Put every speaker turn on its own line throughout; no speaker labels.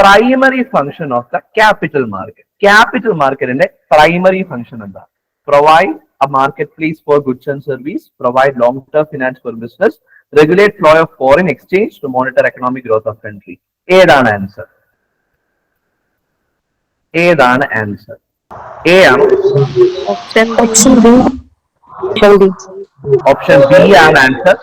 Primary function of the capital market capital മാർക്കറ്റിന്റെ primary function എന്താ? Provide a market place for goods and service provide long term finance for business regulate flow of foreign exchange to monitor economic growth of country ഏതാണ് answer ഏതാണ് answer A ആണ്
option B
ആണ് answer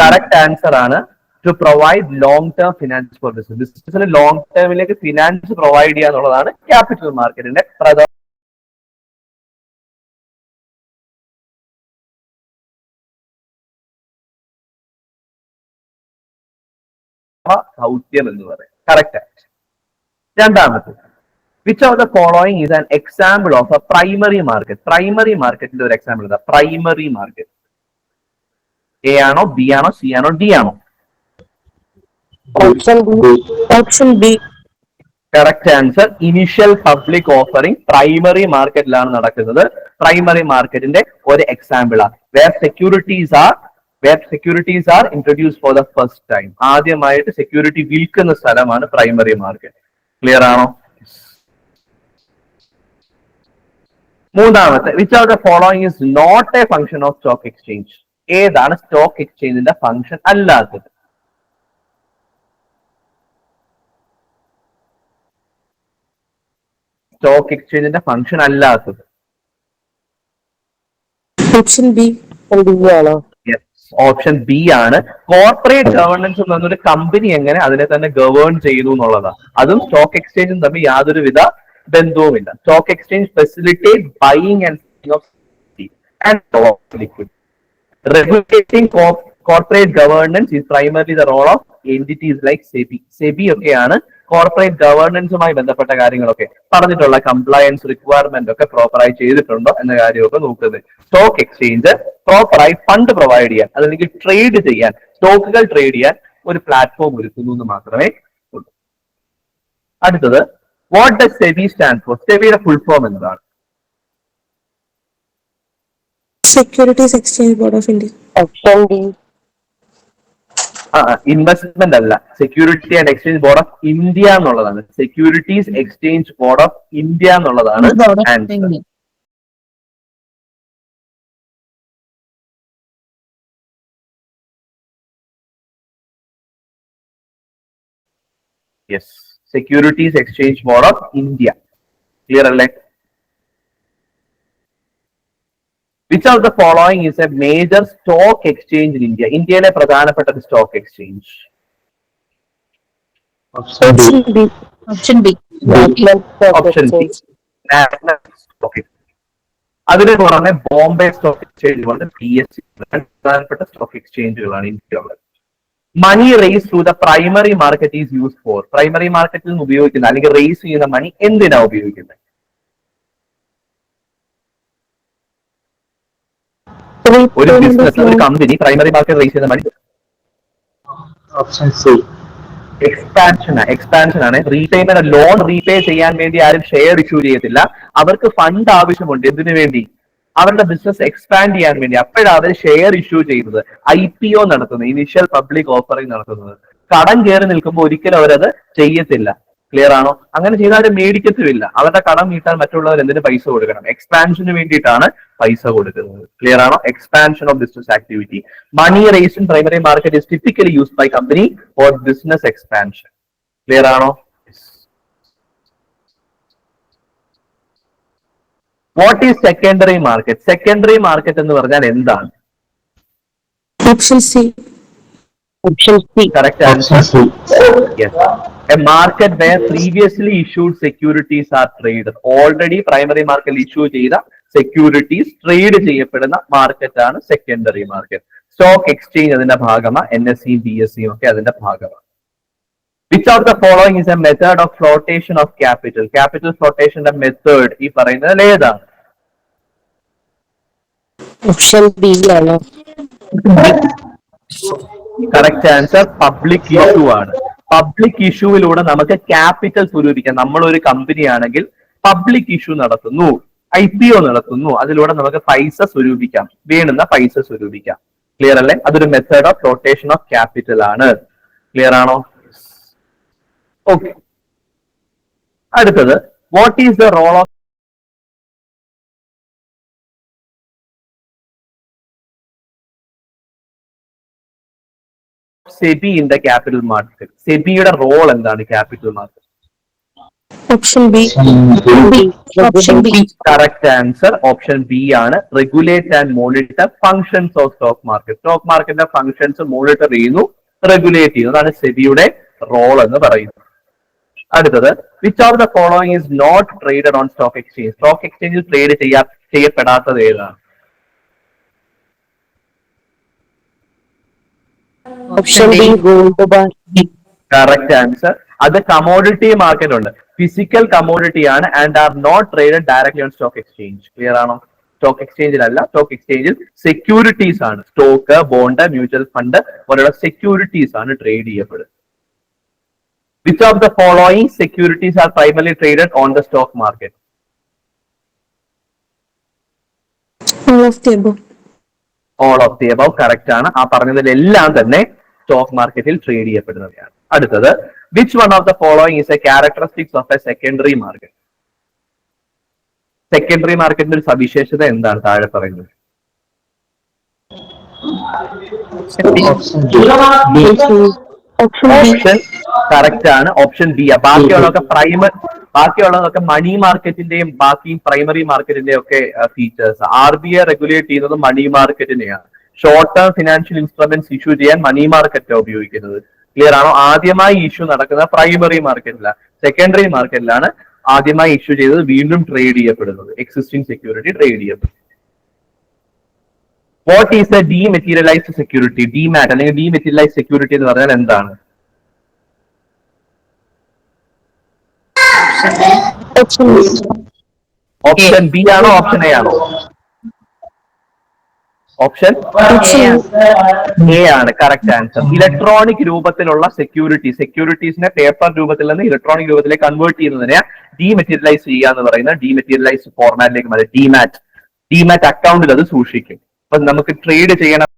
correct answer ആണ്. To provide long term finance for business ബിസിനസ്സിന് long ടേമിലേക്ക് finance provide ചെയ്യുക എന്നുള്ളതാണ് capital മാർക്കറ്റിന്റെ പ്രധാന ദൗത്യം എന്ന് പറയും കറക്റ്റ് രണ്ടാമത്തെ. Which of the following is an example of a primary market primary മാർക്കറ്റിന്റെ ഒരു എക്സാമ്പിൾ എന്താ പ്രൈമറി മാർക്കറ്റ് എ ആണോ ബി ആണോ സി ആണോ ഡി ആണോ?
Option B option B
correct answer initial public offering primary മാർക്കറ്റിലാണ് നടക്കുന്നത്. പ്രൈമറി മാർക്കറ്റിന്റെ ഒരു എക്സാമ്പിൾ ആണ് where securities are where securities are introduce for the first time ആദ്യമായിട്ട് സെക്യൂരിറ്റി വിൽക്കുന്ന സ്ഥലമാണ് പ്രൈമറി മാർക്കറ്റ് ക്ലിയർ ആണോ? മൂന്നാമത്തെ which are the following is not a function of stock exchange ഏതാണ് സ്റ്റോക്ക് എക്സ്ചേഞ്ചിന്റെ ഫംഗ്ഷൻ അല്ലാത്തത്? സ്റ്റോക്ക് എക്സ്ചേഞ്ചിന്റെ ഫംഗ്ഷൻ അല്ലാത്തത്
ഓപ്ഷൻ ബി ആണോ?
ഓപ്ഷൻ ബി ആണ്. കോർപ്പറേറ്റ് ഗവേണൻസ് എന്ന് പറഞ്ഞൊരു കമ്പനി എങ്ങനെ അതിനെ തന്നെ ഗവേൺ ചെയ്യുന്നു എന്നുള്ളതാണ് അതും സ്റ്റോക്ക് എക്സ്ചേഞ്ചും തമ്മിൽ യാതൊരുവിധ ബന്ധവുമില്ല. Stock exchange facilitate buying and of liquid regulating corporate corporate is primarily the role of entities like SEBI SEBI ഒക്കെയാണ് കോർപ്പറേറ്റ് ഗവേണൻസുമായി ബന്ധപ്പെട്ട കാര്യങ്ങളൊക്കെ പറഞ്ഞിട്ടുള്ള കംപ്ലയൻസ് റിക്വയർമെന്റ് ഒക്കെ പ്രോപ്പറായി ചെയ്തിട്ടുണ്ടോ എന്ന കാര്യമൊക്കെ നോക്കുന്നത്. സ്റ്റോക്ക് എക്സ്ചേഞ്ച് പ്രോപ്പറായി ഫണ്ട് പ്രൊവൈഡ് ചെയ്യാൻ അതല്ലെങ്കിൽ ട്രേഡ് ചെയ്യാൻ സ്റ്റോക്കുകൾ ട്രേഡ് ചെയ്യാൻ ഒരു പ്ലാറ്റ്ഫോം ഒരുക്കുന്നു എന്ന് മാത്രമേ ഉള്ളൂ. അടുത്തത് what does SEBI stand for സെബിയുടെ full form എന്നതാണ്
securities exchange board of India option D
investment അല്ല. Security and exchange board of India എന്നുള്ളതാണ്. Securities exchange board of India എന്നുള്ളതാണ് answer yes securities exchange board of India clear അല്ലേ? Which of the following is a major stock exchange in India ഇന്ത്യയിലെ പ്രധാനപ്പെട്ട ഒരു stock exchange
option B option B
option B national stock അതിന് പുറമെ Bombay stock exchange ഉണ്ട് P S C പ്രധാനപ്പെട്ട stock എക്സ്ചേഞ്ചുകളാണ് ഇന്ത്യയുള്ളത് money raise to the primary market is use for primary മാർക്കറ്റിൽ നിന്ന് ഉപയോഗിക്കുന്ന അല്ലെങ്കിൽ റേസ് ചെയ്യുന്ന മണി എന്തിനാണ് ഉപയോഗിക്കുന്നത്? ഒരു ബിസിനസ് ഒരു കമ്പനി പ്രൈമറി മാർക്കറ്റ് റേസ് ചെയ്യുന്ന money
option C
expansion expansion ആണ്. റീപേയ്മെന്റ് ലോൺ റീപേ ചെയ്യാൻ വേണ്ടി ആരും ഷെയർ ഇഷ്യൂ ചെയ്യത്തില്ല. അവർക്ക് ഫണ്ട് ആവശ്യമുണ്ട്. എന്തിനു വേണ്ടി? അവരുടെ ബിസിനസ് എക്സ്പാൻഡ് ചെയ്യാൻ വേണ്ടി. അപ്പോഴാണ് അവർ ഷെയർ ഇഷ്യൂ ചെയ്യുന്നത്. ഐ പി ഒ നടത്തുന്നത്. ഇനിഷ്യൽ പബ്ലിക് ഓഫറിംഗ് നടത്തുന്നത്. കടം കയറി നിൽക്കുമ്പോൾ ഒരിക്കലും അവരത് ചെയ്യത്തില്ല. ക്ലിയർ ആണോ? അങ്ങനെ ചെയ്താൽ അവർ മേടിക്കത്തുമില്ല. അവരുടെ കടം വീട്ടാൻ മറ്റുള്ളവർ എന്തിന് പൈസ കൊടുക്കണം? എക്സ്പാൻഷന് വേണ്ടിയിട്ടാണ് പൈസ കൊടുക്കുന്നത്. ക്ലിയർ ആണോ? Expansion of business activity money raise in primary market is typically use by company for business expansion clear ആണോ? What is secondary market secondary market എന്ന് പറഞ്ഞാൽ എന്താണ്?
Option C
correct
option
answer
C
Yes. A market where previously issued securities are traded. Already primary market issue ചെയ്ത securities trade ചെയ്യപ്പെടുന്ന market ആണ് secondary market stock exchange അതിന്റെ ഭാഗമാണ്. N S സിയും B S സിയും ഒക്കെ അതിന്റെ ഭാഗമാണ്. Which of the following is a method of floatation of capital capital ഫ്ലോട്ടേഷന്റെ method ഈ പറയുന്നത് ഏതാണ്?
ഓപ്ഷൻ ബി ആണോ
കറക്റ്റ് ആൻസർ പബ്ലിക് ഇഷ്യൂ ആണ്. പബ്ലിക് ഇഷ്യൂവിലൂടെ നമുക്ക് ക്യാപിറ്റൽ സ്വരൂപിക്കാം നമ്മൾ ഒരു കമ്പനി ആണെങ്കിൽ പബ്ലിക് ഇഷ്യൂ നടത്തുന്നു ഐ പി ഒ നടത്തുന്നു അതിലൂടെ നമുക്ക് പൈസ സ്വരൂപിക്കാം വേണ്ടുന്ന പൈസ സ്വരൂപിക്കാം ക്ലിയർ അല്ലേ? അതൊരു method of rotation of capital ആണ്. ക്ലിയർ ആണോ? ഓക്കെ അടുത്തത് what is the role of SEBI in the capital market സെബിയുടെ role എന്താണ് capital market
B. Option B.
Correct answer option B ആണ്. Regulate and monitor functions of stock market stock മാർക്കറ്റിന്റെ functions monitor ചെയ്യുന്നു regulate ചെയ്യുന്നു. അതാണ് സെബിയുടെ role എന്ന് പറയുന്നത്. അടുത്തത് which of the following is not traded on stock exchange stock എക്സ്ചേഞ്ചിൽ ട്രേഡ് ചെയ്യാ ചെയ്യപ്പെടാത്തത് ഏതാണ്?
Option B, gold bar.
Correct answer അത് കമോഡിറ്റി മാർക്കറ്റ് ഉണ്ട്. ഫിസിക്കൽ കമോഡിറ്റി ആണ് and are not traded directly on stock exchange clear ആണോ? Stock എക്സ്ചേഞ്ചിലല്ല stock എക്സ്ചേഞ്ചിൽ സെക്യൂരിറ്റീസ് ആണ്. സ്റ്റോക്ക് ബോണ്ട് മ്യൂച്വൽ ഫണ്ട് പോലുള്ള സെക്യൂരിറ്റീസ് ആണ് ട്രേഡ് ചെയ്യപ്പെടുന്നത്. Which of the following securities are primary traded on the stock market. All of the above correct ആണ്. ആ പറഞ്ഞതിലെല്ലാം തന്നെ സ്റ്റോക്ക് മാർക്കറ്റിൽ ട്രേഡ് ചെയ്യപ്പെടുന്നവയാണ്. അടുത്തത് which one of the following is a characteristics of a secondary market secondary മാർക്കറ്റിന്റെ ഒരു സവിശേഷത എന്താണ് താഴെ പറയുന്നത്. ഓപ്ഷൻ കറക്റ്റ് ആണ്. ഓപ്ഷൻ ബി ബാക്കിയുള്ളതൊക്കെ പ്രൈമറി ബാക്കിയുള്ളതൊക്കെ മണി മാർക്കറ്റിന്റെയും ബാക്കി പ്രൈമറി മാർക്കറ്റിന്റെയും ഒക്കെ features R B I regulate ചെയ്യുന്നത് money മാർക്കറ്റിനെയാണ് short term financial instruments issue ചെയ്യാൻ മണി മാർക്കറ്റാണ് ഉപയോഗിക്കുന്നത്. ക്ലിയർ ആണോ? ആദ്യമായി ഇഷ്യൂ നടക്കുന്ന പ്രൈമറി മാർക്കറ്റിലാണ് സെക്കൻഡറി മാർക്കറ്റിലാണ് ആദ്യമായി ഇഷ്യൂ ചെയ്തത് വീണ്ടും ട്രേഡ് ചെയ്യപ്പെടുന്നത്. എക്സിസ്റ്റിംഗ് സെക്യൂരിറ്റി ട്രേഡ് ചെയ്യപ്പെടുന്നത്. What is a dematerialised security demat അല്ലെങ്കിൽ ഡി മെറ്റീരിയലൈസ് സെക്യൂരിറ്റി എന്ന് പറഞ്ഞാൽ എന്താണ്? ഓപ്ഷൻ ബി ആണോ? ഓപ്ഷൻ എ ആണോ? ഓപ്ഷൻ എ ആണ്. കറക്റ്റ് ആൻസർ ഇലക്ട്രോണിക് രൂപത്തിലുള്ള സെക്യൂരിറ്റി സെക്യൂരിറ്റീസിനെ പേപ്പർ രൂപത്തിൽ നിന്ന് ഇലക്ട്രോണിക് രൂപത്തിലേക്ക് കൺവേർട്ട് ചെയ്യുന്നതിനെ ഡീമെറ്റീരിയലൈസ് ചെയ്യുക എന്ന് പറയുന്ന ഡീമെറ്റീരിയലൈസ് ഫോർമാറ്റിലേക്ക് മാറി. ഡിമാറ്റ് ഡിമാറ്റ് അക്കൗണ്ടിൽ അത് സൂക്ഷിക്കും. അപ്പൊ നമുക്ക് ട്രേഡ് ചെയ്യണം.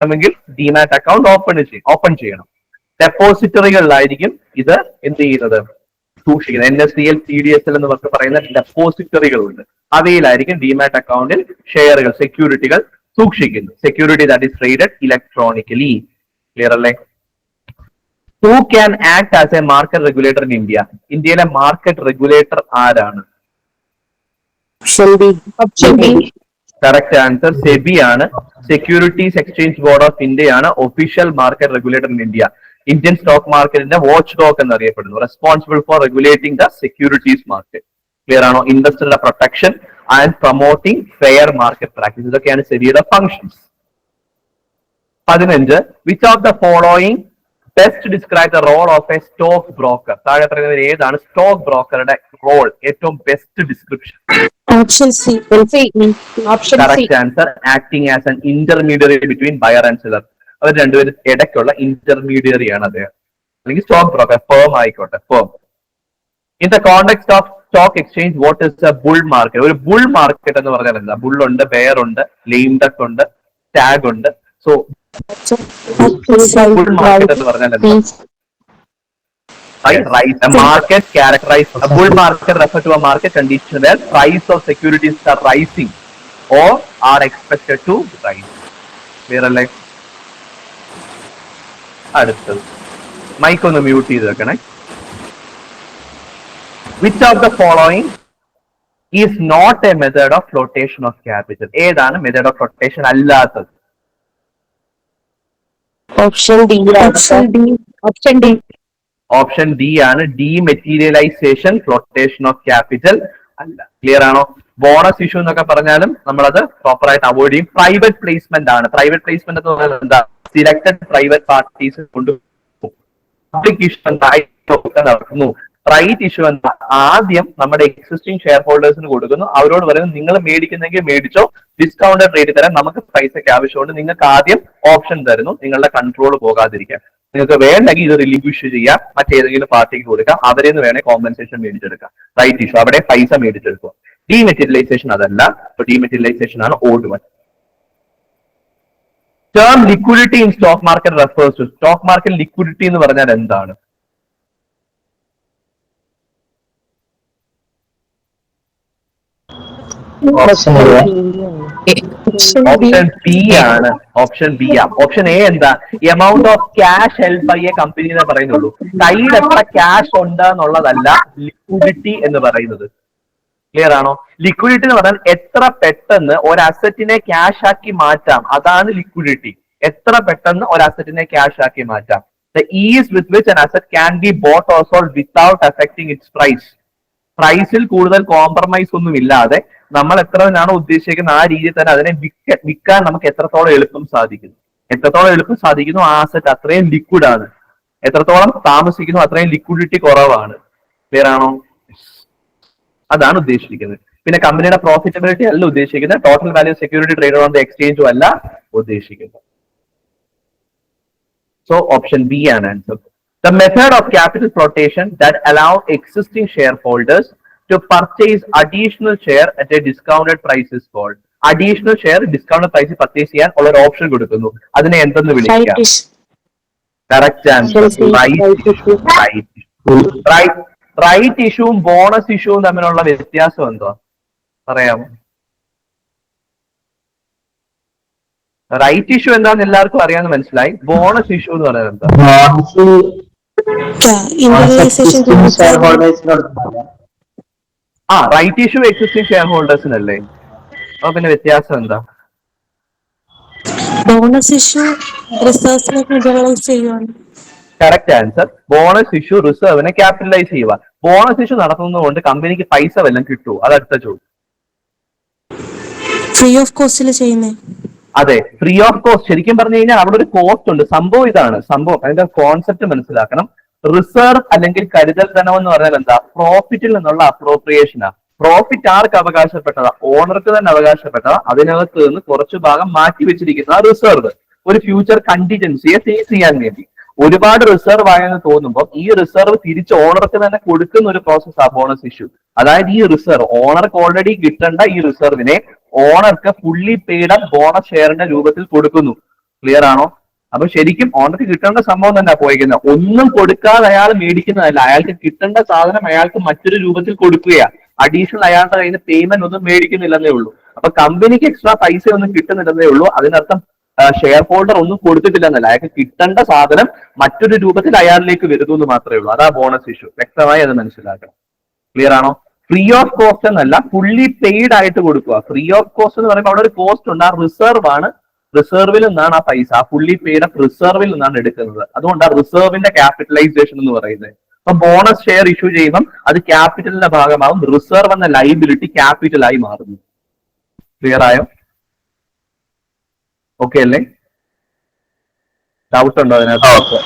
ണമെങ്കിൽ ഡിമാറ്റ് അക്കൗണ്ട് ഓപ്പൺ ചെയ്യും ഓപ്പൺ ചെയ്യണം. ഡെപ്പോസിറ്ററികളിലായിരിക്കും ഇത് എന്ത് ചെയ്യുന്നത്? സൂക്ഷിക്കുന്നത്. N S D L C D S L എന്ന് പറഞ്ഞ് പറയുന്ന ഡെപ്പോസിറ്ററികളുണ്ട് അവയിലായിരിക്കും ഡിമാറ്റ് അക്കൗണ്ടിൽ ഷെയറുകൾ സെക്യൂരിറ്റികൾ സൂക്ഷിക്കുന്നു. Security that is traded electronically clear അല്ലേ? Who can act as a market regulator in India ഇന്ത്യയിലെ മാർക്കറ്റ് റെഗുലേറ്റർ ആരാണ്. കറക്റ്റ് ആൻസർ സെബി ആണ്. Securities exchange board of India ആണ് official market regulator in India Indian stock മാർക്കറ്റിന്റെ watchdog എന്നറിയപ്പെടുന്നു. Responsible for regulating the securities market clear ആണോ? ഇൻവെസ്റ്ററുടെ protection and promoting fair market practice ഇതൊക്കെയാണ് സെബിയുടെ functions പതിനഞ്ച് which of the following best describe the role of a stock broker താഴെ പറയുന്നവർ ഏതാണ്? Stock ബ്രോക്കറുടെ റോൾ ഏറ്റവും best description
option
C answer acting as an intermediary between buyer and seller അവർ രണ്ടുപേരും ഇടയ്ക്കുള്ള ഇന്റർമീഡിയറി ആണ് അദ്ദേഹം. അല്ലെങ്കിൽ സ്റ്റോക്ക് ബ്രോക്കർ ഫേം ആയിക്കോട്ടെ firm in the context of stock exchange what is a bull market ഒരു bull market എന്ന് പറഞ്ഞാൽ എന്താ? ബുൾ ഉണ്ട് ലെയിം ഡക്ക് ഉണ്ട് ടാഗ് ഉണ്ട്. സോ. ബുൾ മാർക്കറ്റ് എന്ന് പറഞ്ഞാൽ എന്താ? Right right. A market characterized a bull market refer to അടുത്തത്. മൈക്ക് ഒന്ന് മ്യൂട്ട് ചെയ്ത് വെക്കണേ. Which of the following is not a method of floatation of capital ഏതാണ് മെത്തേഡ് ഓഫ് ഫ്ലോട്ടേഷൻ അല്ലാത്തത്?
Option D
option D
Option D.
Option D ആണ് dematerialisation flotation of capital അല്ല. Clear ആണോ? Bonus issue എന്നൊക്കെ പറഞ്ഞാലും നമ്മളത് proper ആയിട്ട് avoid ചെയ്യും. പ്രൈവറ്റ് പ്ലേസ്മെന്റ് ആണ്. പ്രൈവറ്റ് പ്ലേസ്മെന്റ് എന്ന് പറഞ്ഞാൽ എന്താ? സിലക്ടഡ് പ്രൈവറ്റ് പാർട്ടീസ് കൊണ്ട് പബ്ലിക് ഇഷ്യൂ എന്തായി നടക്കുന്നു. റൈറ്റ് ഇഷ്യൂ എന്താ ആദ്യം നമ്മുടെ എക്സിസ്റ്റിംഗ് ഷെയർ ഹോൾഡേഴ്സിന് കൊടുക്കുന്നു. അവരോട് പറയുന്നു നിങ്ങൾ മേടിക്കുന്നെങ്കിൽ മേടിച്ചോ. ഡിസ്കൗണ്ടഡ് റേറ്റ് തരാൻ നമുക്ക് പൈസയ്ക്ക് ആവശ്യമുണ്ട്. നിങ്ങൾക്ക് ആദ്യം ഓപ്ഷൻ തരുന്നു. നിങ്ങളുടെ കൺട്രോൾ പോകാതിരിക്കാൻ. നിങ്ങൾക്ക് വേണ്ടെങ്കിൽ ഇത് റിലിക്വിഷ് ചെയ്യാം. മറ്റേതെങ്കിലും പാർട്ടിക്ക് കൊടുക്കാം. അവരെ നിന്ന് വേണേൽ കോമ്പൻസേഷൻ മേടിച്ചെടുക്കാം. റൈറ്റ് ഇഷ്യൂ അവിടെ പൈസ മേടിച്ചെടുക്കുക. ഡീമെറ്റീരിയലൈസേഷൻ അതല്ല. ഡീമെറ്റീരിയലൈസേഷൻ ആണ് old one term liquidity in stock market refers to stock market liquidity എന്ന് പറഞ്ഞാൽ എന്താണ്? ഓപ്ഷൻ ബി ആണ്. ഓപ്ഷൻ ബി ആ. ഓപ്ഷൻ എ എന്താ? Amount of cash help by a company എന്ന് പറയുന്നുള്ളൂ. കയ്യിൽ എത്ര ക്യാഷ് ഉണ്ട് എന്നുള്ളതല്ല ലിക്വിഡിറ്റി എന്ന് പറയുന്നത്. ക്ലിയർ ആണോ? ലിക്വിഡിറ്റി എന്ന് പറഞ്ഞാൽ എത്ര പെട്ടെന്ന് ഒരു അസറ്റിനെ ക്യാഷ് ആക്കി മാറ്റാം. അതാണ് ലിക്വിഡിറ്റി എത്ര പെട്ടെന്ന് ഒരു അസറ്റിനെ ക്യാഷ് ആക്കി മാറ്റാം. The is with which an asset can be bought or sold without affecting its price പ്രൈസിൽ കൂടുതൽ കോംപ്രമൈസ് ഒന്നും ഇല്ലാതെ നമ്മൾ എത്രയാണോ ഉദ്ദേശിക്കുന്നത് ആ രീതിയിൽ തന്നെ അതിനെ വിൽക്ക വിൽക്കാൻ നമുക്ക് എത്രത്തോളം എളുപ്പം സാധിക്കുന്നു. എത്രത്തോളം എളുപ്പം സാധിക്കുന്നു ആ അസറ്റ് അത്രയും ലിക്വിഡ് ആണ്. എത്രത്തോളം താമസിക്കുന്നു അത്രയും ലിക്വിഡിറ്റി കുറവാണ്. ക്ലിയർ ആണോ? അതാണ് ഉദ്ദേശിക്കുന്നത്. പിന്നെ കമ്പനിയുടെ പ്രോഫിറ്റബിലിറ്റി അല്ല ഉദ്ദേശിക്കുന്നത്. Total value security trader on the എക്സ്ചേഞ്ചും അല്ല ഉദ്ദേശിക്കുന്നത്. സോ ഓപ്ഷൻ ബി ആണ് answer the method of capital rotation that allow existing shareholders to purchase additional share at a discounted prices called additional share discounted price purchase ചെയ്യാൻ ഉള്ള ഒരു option കൊടുക്കുന്നു. അതിനെ എന്തെന്ന് വിളിക്കാം? കറക്റ്റ് ആൻസർ റൈറ്റ് റൈറ്റ് ഇഷ്യൂവും bonus ഇഷ്യൂവും തമ്മിലുള്ള വ്യത്യാസം എന്തുവാ? പറയാമോ? റൈറ്റ് ഇഷ്യൂ എന്താന്ന് എല്ലാവർക്കും അറിയാന്ന് മനസ്സിലായി. ബോണസ് ഇഷ്യൂ എന്ന് പറയുന്നത് എന്താ? ആ റൈറ്റ് ഇഷ്യൂ എക്സിസ്റ്റിംഗ് ഷെയർ ഹോൾഡേഴ്സിനല്ലേ അപ്പൊ പിന്നെ വ്യത്യാസം എന്താ?
ബോണസ് ഇഷ്യൂ ചെയ്യുവാണ്.
കറക്റ്റ് ആൻസർ ബോണസ് ഇഷ്യൂ റിസർവിനെ ക്യാപിറ്റലൈസ് ചെയ്യുക. ബോണസ് ഇഷ്യൂ നടത്തുന്നതുകൊണ്ട് കമ്പനിക്ക് പൈസ വല്ലതും കിട്ടുമോ അത് അടുത്ത ചോദ്യം.
ഫ്രീ ഓഫ് കോസ്റ്റിൽ ചെയ്യുന്നേ?
അതെ ഫ്രീ ഓഫ് കോസ്റ്റ് ശരിക്കും പറഞ്ഞു കഴിഞ്ഞാൽ അവിടെ ഒരു കോസ്റ്റ് ഉണ്ട്. സംഭവം ഇതാണ്. സംഭവം അതിന്റെ കോൺസെപ്റ്റ് മനസ്സിലാക്കണം. റിസർവ് അല്ലെങ്കിൽ കരുതൽ ധനം എന്ന് പറഞ്ഞാൽ എന്താ? പ്രോഫിറ്റിൽ നിന്നുള്ള അപ്രോപ്രിയേഷനാ പ്രോഫിറ്റ് ആർക്ക് അവകാശപ്പെട്ടതാ? ഓണർക്ക് തന്നെ അവകാശപ്പെട്ടതാ. അതിനകത്ത് നിന്ന് കുറച്ചു ഭാഗം മാറ്റി വെച്ചിരിക്കുന്ന റിസർവ് ഒരു ഫ്യൂച്ചർ കണ്ടിജൻസിയെ ഫേസ് ചെയ്യാൻ വേണ്ടി. ഒരുപാട് റിസർവ് ആയെന്ന് തോന്നുമ്പോൾ ഈ റിസർവ് തിരിച്ച് ഓണർക്ക് തന്നെ കൊടുക്കുന്ന ഒരു പ്രോസസ് ആ ബോണസ് ഇഷ്യൂ അതായത് ഈ റിസർവ് ഓണർക്ക് ഓൾറെഡി കിട്ടേണ്ട ഈ റിസർവിനെ ഓണർക്ക് ഫുള്ളി പെയ്ഡ് ബോണസ് ഷെയറിന്റെ രൂപത്തിൽ കൊടുക്കുന്നു. ക്ലിയർ ആണോ? അപ്പൊ ശരിക്കും ഓണർക്ക് കിട്ടേണ്ട സംഭവം തന്നെ പോയിരിക്കുന്നത് ഒന്നും കൊടുക്കാതെ അയാൾ മേടിക്കുന്നതല്ല. അയാൾക്ക് കിട്ടേണ്ട സാധനം അയാൾക്ക് മറ്റൊരു രൂപത്തിൽ കൊടുക്കുകയാണ് അഡീഷണൽ അയാളുടെ കയ്യിൽ നിന്ന് പേയ്മെന്റ് ഒന്നും മേടിക്കുന്നില്ലെന്നേ ഉള്ളൂ. അപ്പൊ കമ്പനിക്ക് എക്സ്ട്രാ പൈസ ഒന്നും കിട്ടുന്നില്ലെന്നേ ഉള്ളൂ. അതിനർത്ഥം ഷെയർ ഹോൾഡർ ഒന്നും കൊടുത്തിട്ടില്ല എന്നല്ല. അയാൾക്ക് കിട്ടേണ്ട സാധനം മറ്റൊരു രൂപത്തിൽ അയാളിലേക്ക് വരുന്നു എന്ന് മാത്രമേ ഉള്ളൂ. അതാ ബോണസ് ഇഷ്യൂ വ്യക്തമായി അത് മനസ്സിലാക്കണം. ക്ലിയർ ആണോ? ഫ്രീ ഓഫ് കോസ്റ്റ് എന്നല്ല ഫുള്ളി പെയ്ഡ് ആയിട്ട് കൊടുക്കുക. ഫ്രീ ഓഫ് കോസ്റ്റ് എന്ന് പറയുമ്പോൾ അവിടെ ഒരു കോസ്റ്റ് ഉണ്ട്. ആ റിസർവ് ആണ്. റിസർവിൽ നിന്നാണ് ആ പൈസ. ആ ഫുള്ളി പെയ്ഡ് റിസർവിൽ നിന്നാണ് എടുക്കുന്നത്. അതുകൊണ്ട് ആ റിസർവിന്റെ ക്യാപിറ്റലൈസേഷൻ എന്ന് പറയുന്നത്. അപ്പൊ ബോണസ് ഷെയർ ഇഷ്യൂ ചെയ്യുമ്പം അത് ക്യാപിറ്റലിന്റെ ഭാഗമാകും റിസർവ് എന്ന ലൈബിലിറ്റി ക്യാപിറ്റലായി മാറുന്നു. ക്ലിയർ ആയോ? ഓക്കെ അല്ലേ? ഡൗട്ട് ഉണ്ടോ അതിനകത്ത്?